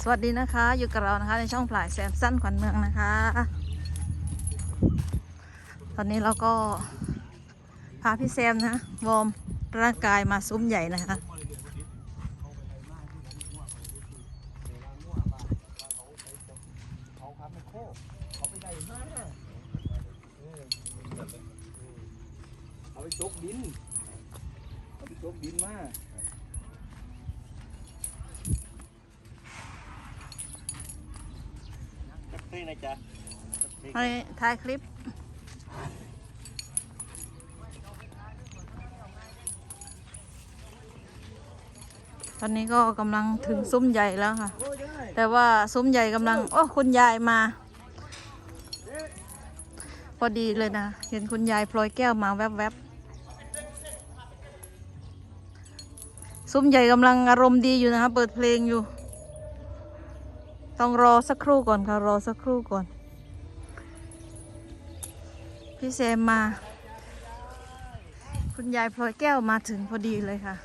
สวัสดีนะคะ อยู่กับเรานะคะในช่องปลายแซมสั้นขวัญเมืองนะคะ ตอนนี้เราก็พาพี่แซมนะวอร์มร่างกายมาซุ้มใหญ่นะคะเขาไปได้มากเอาไปจกดิน เอาไปจกดินมา จักเต้นะจ๊ะให้ถ่ายคลิป ตอนนี้ก็กำลังถึงซุ้มใหญ่แล้วค่ะ แต่ว่าซุ้มใหญ่กำลัง โอ้คุณยายมา พอดีเลยนะ เห็นคุณยายพลอยแก้วมาแวบๆ ซุ้มใหญ่กำลังอารมณ์ดีอยู่นะคะ เปิดเพลงอยู่ ต้องรอสักครู่ก่อนค่ะ รอสักครู่ก่อน พี่แซมมา คุณยายพลอยแก้วมาถึงพอดีเลยค่ะ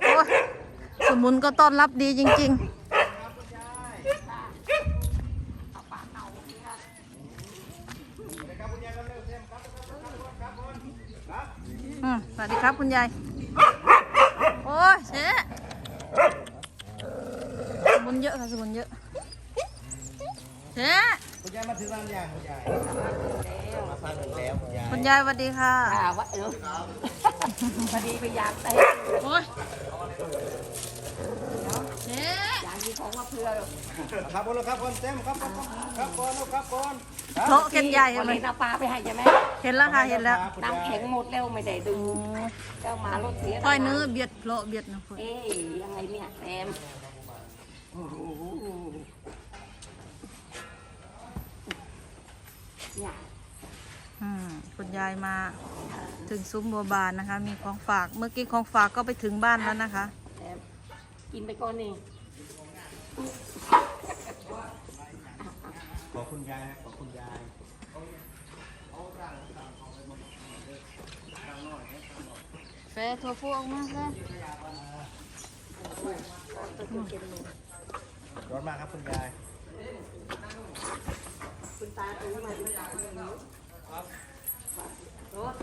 โอ้สมุนก็ต้อนรับดีจริง ๆอืมสวัสดี ครับคุณยาย โอ้ยเชะสมุนเยอะค่ะสมุนเยอะเชะคุณยายมาถึงร้านยังคุณยายมาฟังถึงแล้วคุณยายคุณยายสวัสดีค่ะค่ะว่าเออพอดีไปอยากเต้โอ้ยเชะ อยากมีของมาเพื่อครับผมครับคนเต็มครับครับครับก่อนครับก่อนโต๊ะเกันใหญ่วันไหมนี้เอาปลาไปให้ใช่ไหมเห็นแล้วค่ะ เห็นแล้วน้ำแข็งหมดแล้วไม่ได้ดึงเจ้ามารถเสียก้อยเนื้อเบียดเพลาะเบียดนะคุณเอ๊ยยังไงเนี่ยแซมเนี่ยอืมคุณยายมา ถึงซุ้มบัวบานนะคะ มีของฝาก เมื่อกี้ของฝากก็ไปถึงบ้านแล้วนะคะแซม กินไปก่อนนี่ขอคุณยายขอคุณยายแฟถั่วฟูออกมาแฟร้อนมากครับคุณยาย คุณตาตื้อมาคุณตาตื้อรถ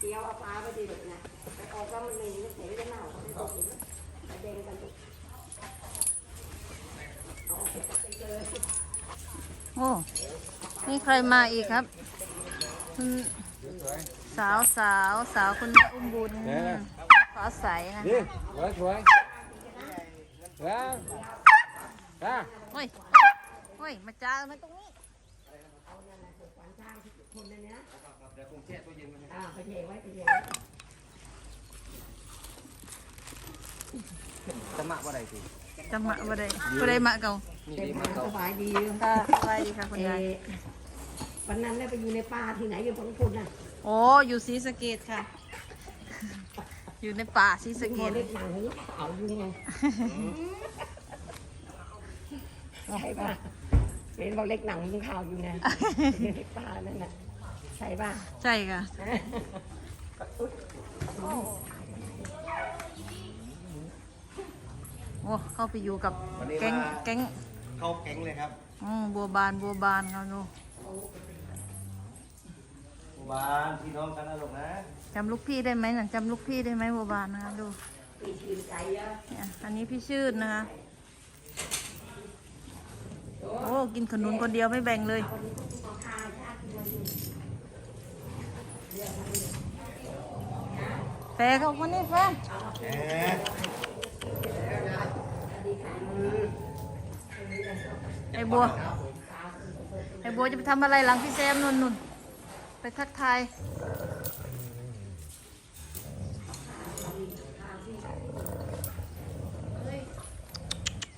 เดียวเอาปลาไปดีแบบเนี้ยไปออกก็มันเลยเสียจะเน่าเขาไม่บอกเลยไปเด้งกันดู โอ้นี่ใครมาอีกครับคุณสาวสาวสาวคุณอุ้มบุญฟ้าใสนะ đi quay quay ra ra โอ้ยโอ้ยมาจ้ามาตรงนี้อ่าไปเทไว้ไปเท จะมาว่าใดสิจะมาบ่ได้บ่ได้มาเก่านี่ดีมากสบายดีค่ะสบายดีค่ะคุณยาย เอ่อวันนั้นเนี่ยไปอยู่ในป่าที่ไหนอยู่ตรงคุณน่ะโอ้อยู่ศรีสะเกดค่ะ อยู่ในป่าศรีสะเกโมดเล็กหนังหูเอาอยู่ไงใช่ป่ะเป็นบอกเล็กหนังยิงข่าวอยู่ไงอยู่ในป่านั่นน่ะใช่ป่ะ ใช่ค่ะ โอ้ เข้าไปอยู่กับแก๊งแก๊งเข้าแก๊งเลยครับอืมบัวบานบัวบานเขาดูหมู่บ้านพี่น้องกันนะลูกนะจำลูกพี่ได้ไหมน่ะจำลูกพี่ได้ไหมบัวบานนะคะดูปีชื่นใจอะเนี่ยอันนี้พี่ชื่นนะคะโอ้กินขนุนคนเดียวไม่แบ่งเลย แฟเขาคนนี้แฟแหม ไอ้บัว ไอ้บัวจะไปทำอะไรหลังพี่แซมนุ่นนุ่นไปทักทาย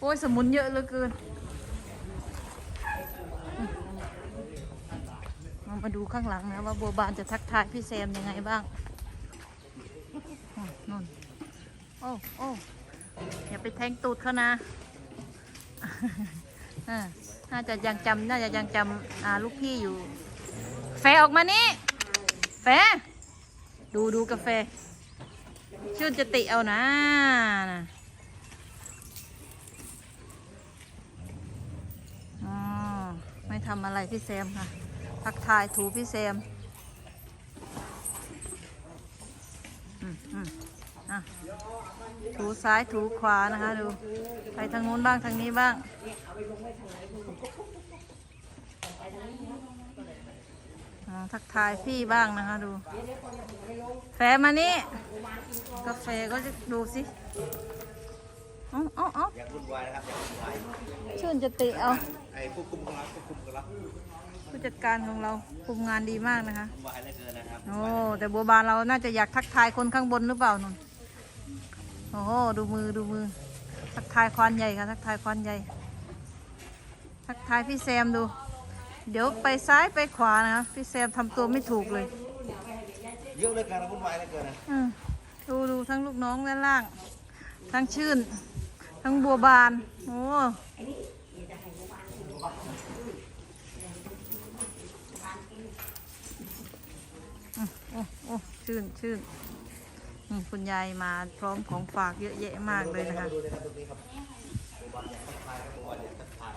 โอ้ยสมุนเยอะเหลือเกิน มาดูข้างหลังนะว่าบัวบานจะทักทายพี่แซมยังไงบ้างนุ่นโอ้โอ้ อย่าไปแทงตูดเขานะน่าจะยังจำน่าจะยังจำลูกพี่อยู่ แฟออกมานี่ แฟ ดูดูกาแฟ ชื่นจะติเอานะนะไม่ทำอะไรพี่แซมค่ะทักทายถูพี่แซม อืมอืม อะถูซ้ายถูขวานะคะดู ไปทางนู้นบ้างทางนี้บ้างอ๋อทักทายพี่บ้างนะคะดู แฟมานี่ กาแฟก็จะดูสิเอ๋ออ๋อาอยากวุ่นวายนะครับอยากวุ่นวายชื่นจะติเอาไอ้ผู้คุมของเราผู้คุมของเราผู้จัดการของเราคุมงานดีมากนะคะวุ่นวายเหลือเกินนะครับโอ้แต่บัวบานเราน่าจะอยากทักทายคนข้างบนหรือเปล่านุ่น โอ้โหดูมือดูมือ ทักทายควานใหญ่ค่ะทักทายควานใหญ่ ทักทายพี่แซมดู เดี๋ยวไปซ้ายไปขวานะคะพี่แซมทำตัวไม่ถูกเลยเยอะเหลือเกินวุ่นวายเหลือเกินนะอืมดูดูทั้งลูกน้องด้านล่าง ทั้งชื่น ทั้งบัวบาน โอ้อืมโอ้โอ้ชื่นชื่น คุณยายมาพร้อมของฝากเยอะแยะมากเลยนะคะดูเลยครับบานอยากทักทายครับบัวบานอยากทักทาย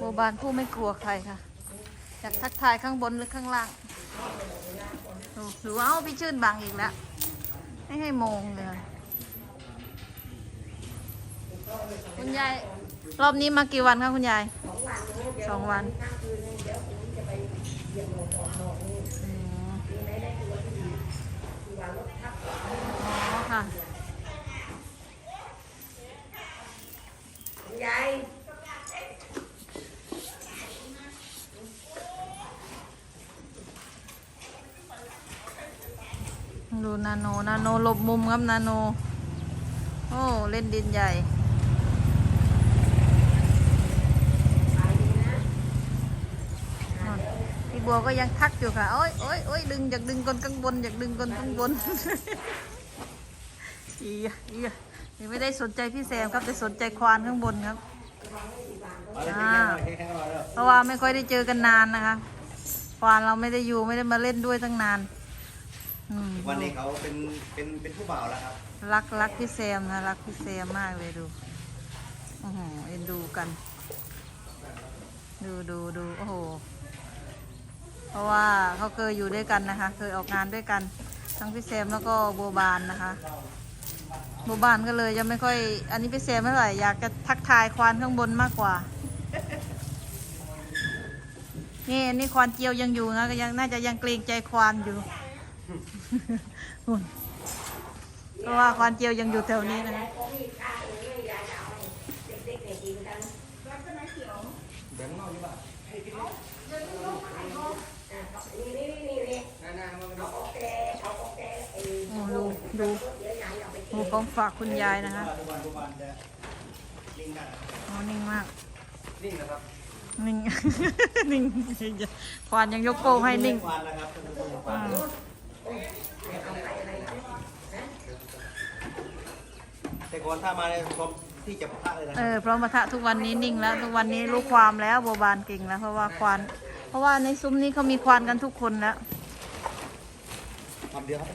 บัวบานผู้ไม่กลัวใครค่ะ อยากทักทายข้างบนหรือข้างล่างหรือว่าเอาพี่ชื่นบังอีกแล้ว ไม่ให้มองเลย คุณยาย รอบนี้มากี่วันคะคุณยายสองวันอืมอ๋อค่ะ ยายดูนาโน นาโนหลบมุมครับ นาโน โอ้ เล่นดินใหญ่พี่บัวก็ยังทักอยู่ค่ะ โอ้ยโอ้ยโอ้ยดึง อยากดึงคนข้างบน อยากดึงคนข้างบน อีอะอีอะ ยังไม่ได้สนใจพี่แซมครับแต่สนใจควานข้างบนครับเอาเลยอ่าแข็งๆหน่อยแข็งๆหน่อยเร็วเพราะว่าไม่ค่อยได้เจอกันนานนะคะ ควานเราไม่ได้อยู่ไม่ได้มาเล่นด้วยตั้งนานอืมวันนี้เขาเป็นเป็นเป็นผู้บ่าวแล้วครับ รักรักพี่แซมนะรักพี่แซมมากเลยดูโอ้โหเอ็นดูกัน ดูดูดูโอ้โหเพราะว่าเขาเคยอยู่ด้วยกันนะคะ เคยออกงานด้วยกัน ทั้งพี่แซมแล้วก็โบบานนะคะ โบบานก็เลยจะไม่ค่อย อันนี้พี่แซมไม่เท่าไหร่อยากจะทักทายควานข้างบนมากกว่า นี่อันนี่ควานเจียวยังอยู่นะก็ยังน่าจะยังเกรงใจควานอยู่นู่นเพราะว่าควานเจียวยังอยู่แถวนี้นะคะดูดู ของฝากคุณยายนะคะทุกวันทุกวันจะนิ่งกันโอ้นิ่งมาก นิ่งนะครับนิ่ง นิ่งควานยังยกโป้งให้นิ่งทุกวันนะครับทุกวันอืมแต่ก่อนถ้ามาในพร้อมที่จะปะทะเลยนะเออพร้อมปะทะทุกวันนี้นิ่งแล้ว ทุกวันนี้รู้ความแล้วโบบานเก่งแล้วเพราะว่าควานเพราะว่าในซุ้มนี้เขามีควานกันทุกคนแล้วคำเดียวครับ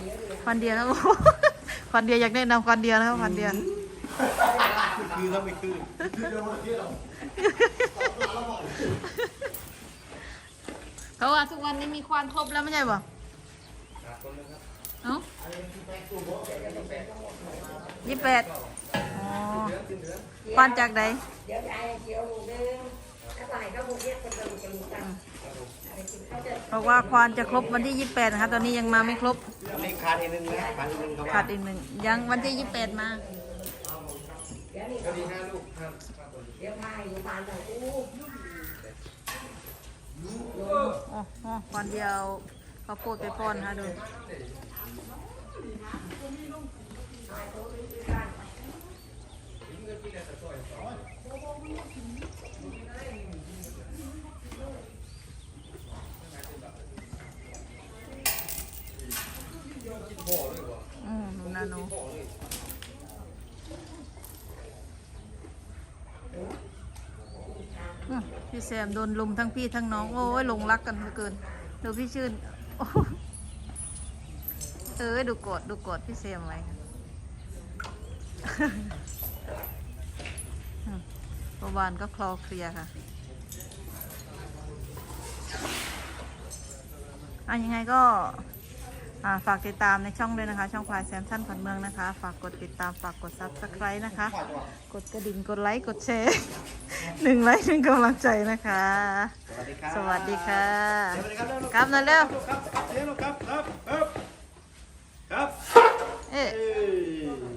ควานเดียวแล้ว ควานเดียวอยากแนะนำควานเดียวนะครับควานเดียวคือแล้วไม่คือคือเรื่องเที่ยวเพราะว่าทุกวันนี้มีควานครบแล้วไม่ใช่ป่ะเอ้ายี่สิบแปดอ๋อควานจากไหนเดี๋ยวยายเจียวลูกนึงถ้าไปก็บุกเรียกคนกระดูกกระดูกกันอะไรกินข้าวเจอเพราะว่าควานจะครบวันที่ยี่สิบแปดนะคะตอนนี้ยังมาไม่ครบ นี่ขาดอีกหนึ่งนะขาดอีกหนึ่งครับขาดอีกหนึ่งยังวันที่ยี่สิบแปดมาเดี๋ยวนี่ก็ดีห้าลูกครับเดี๋ยวพายอยู่บ้านเราอู้โอ้โหวันเดียวเขาวโพดไปป้อนนะคะดูอืมดูนาโนอืม พี่แซมโดนลุมทั้งพี่ทั้งน้องโอ้ยลงรักกันเหลือเกินดูพี่ชื่นโอ้โหเออดูกดดูกดพี่เซมไว้ค่ะวานก็คลอเคลียค่ะอะยังไงก็ ฝากติดตามในช่องด้วยนะคะ ช่องพลายแซมสั้นขวัญเมืองนะคะ ฝากกดติดตามฝากกดซับสไครต์นะคะ กดกระดิ่งกดไลค์กดแชร์หนึ่งไลค์หนึ่งกำลังใจนะคะ สวัสดีครับสวัสดีค่ะสวัสดีครับครับหน่อยเร็วครับครับเสียงลูกครับครับครับครับเอ๊ะเอ้ย